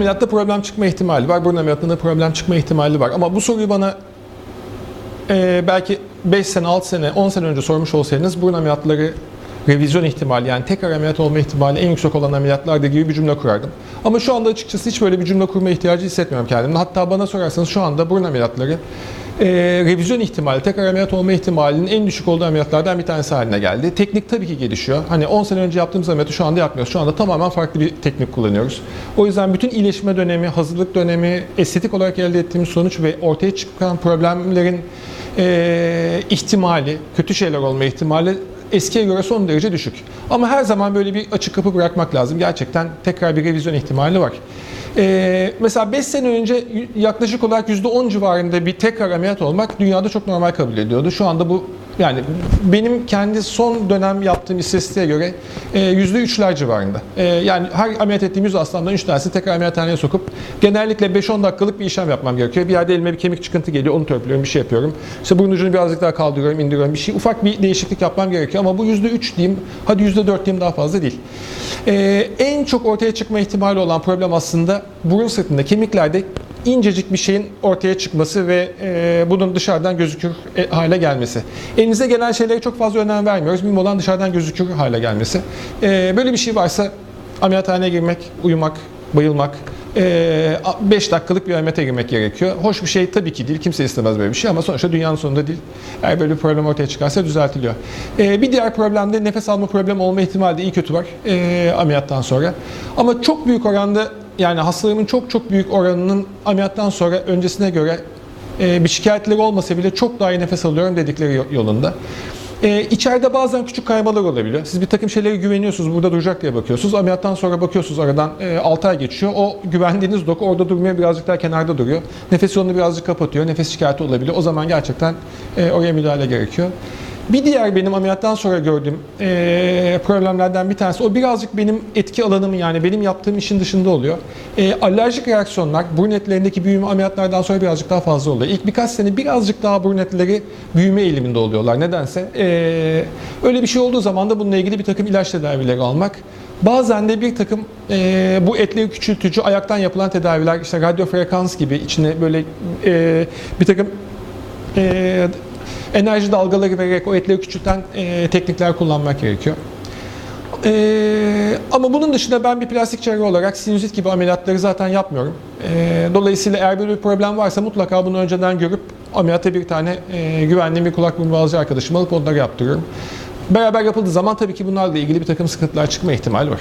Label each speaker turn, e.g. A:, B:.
A: ameliyatta problem çıkma ihtimali var. Burun ameliyatında problem çıkma ihtimali var. Ama bu soruyu bana e, belki 5 sene, 6 sene, 10 sene önce sormuş olsaydınız burun ameliyatları revizyon ihtimali yani tekrar ameliyat olma ihtimali en yüksek olan ameliyatlarda gibi bir cümle kurardım. Ama şu anda açıkçası hiç böyle bir cümle kurma ihtiyacı hissetmiyorum kendimde. Hatta bana sorarsanız şu anda burun ameliyatları e, revizyon ihtimali, tekrar ameliyat olma ihtimalinin en düşük olduğu ameliyatlardan bir tanesi haline geldi. Teknik tabii ki gelişiyor. Hani 10 sene önce yaptığımız ameliyatı şu anda yapmıyoruz. Şu anda tamamen farklı bir teknik kullanıyoruz. O yüzden bütün iyileşme dönemi, hazırlık dönemi, estetik olarak elde ettiğimiz sonuç ve ortaya çıkan problemlerin e, ihtimali, kötü şeyler olma ihtimali eskiye göre son derece düşük. Ama her zaman böyle bir açık kapı bırakmak lazım. Gerçekten tekrar bir revizyon ihtimali var. Ee, mesela 5 sene önce yaklaşık olarak %10 civarında bir tekrar ameliyat olmak dünyada çok normal kabul ediliyordu. Şu anda bu yani benim kendi son dönem yaptığım istatistiğe göre e, %3'ler civarında. E, yani her ameliyat ettiğim 100 hastamdan 3 tanesi tekrar ameliyathaneye sokup genellikle 5-10 dakikalık bir işlem yapmam gerekiyor. Bir yerde elime bir kemik çıkıntı geliyor, onu törpülüyorum, bir şey yapıyorum. İşte burun ucunu birazcık daha kaldırıyorum, indiriyorum. Bir şey ufak bir değişiklik yapmam gerekiyor ama bu %3 diyeyim, hadi %4 diyeyim daha fazla değil. E, en çok ortaya çıkma ihtimali olan problem aslında burun sırtında, kemiklerde incecik bir şeyin ortaya çıkması ve e, bunun dışarıdan gözükür e, hale gelmesi. Elinize gelen şeylere çok fazla önem vermiyoruz. Mühim olan dışarıdan gözükür hale gelmesi. E, böyle bir şey varsa ameliyathaneye girmek, uyumak, bayılmak, 5 dakikalık bir ameliyata girmek gerekiyor. Hoş bir şey tabii ki değil. Kimse istemez böyle bir şey ama sonuçta dünyanın sonunda değil. Eğer böyle bir problem ortaya çıkarsa düzeltiliyor. E, bir diğer problem de nefes alma problemi olma ihtimali de iyi kötü var e, ameliyattan sonra. Ama çok büyük oranda yani hastalarımın çok çok büyük oranının ameliyattan sonra öncesine göre e, bir şikayetleri olmasa bile çok daha iyi nefes alıyorum dedikleri yo- yolunda. E, içeride bazen küçük kaymalar olabiliyor. Siz bir takım şeylere güveniyorsunuz, burada duracak diye bakıyorsunuz. Ameliyattan sonra bakıyorsunuz aradan e, 6 ay geçiyor. O güvendiğiniz doku orada durmuyor, birazcık daha kenarda duruyor. Nefes yolunu birazcık kapatıyor, nefes şikayeti olabiliyor. O zaman gerçekten e, oraya müdahale gerekiyor. Bir diğer benim ameliyattan sonra gördüğüm eee, problemlerden bir tanesi, o birazcık benim etki alanımı yani benim yaptığım işin dışında oluyor. Eee, alerjik reaksiyonlar burun etlerindeki büyüme ameliyatlardan sonra birazcık daha fazla oluyor. İlk birkaç sene birazcık daha burun etleri büyüme eğiliminde oluyorlar. Nedense. Eee, öyle bir şey olduğu zaman da bununla ilgili bir takım ilaç tedavileri almak. Bazen de bir takım eee, bu etleri küçültücü ayaktan yapılan tedaviler, işte radyo frekans gibi içine böyle eee, bir takım eee, enerji dalgaları vererek o etleri küçülten e, teknikler kullanmak gerekiyor. E, ama bunun dışında ben bir plastik cerrah olarak sinüzit gibi ameliyatları zaten yapmıyorum. E, dolayısıyla eğer böyle bir problem varsa mutlaka bunu önceden görüp ameliyata bir tane e, güvenli bir kulak burun boğazcı arkadaşım alıp onları yaptırıyorum. Beraber yapıldığı zaman tabii ki bunlarla ilgili bir takım sıkıntılar çıkma ihtimali var.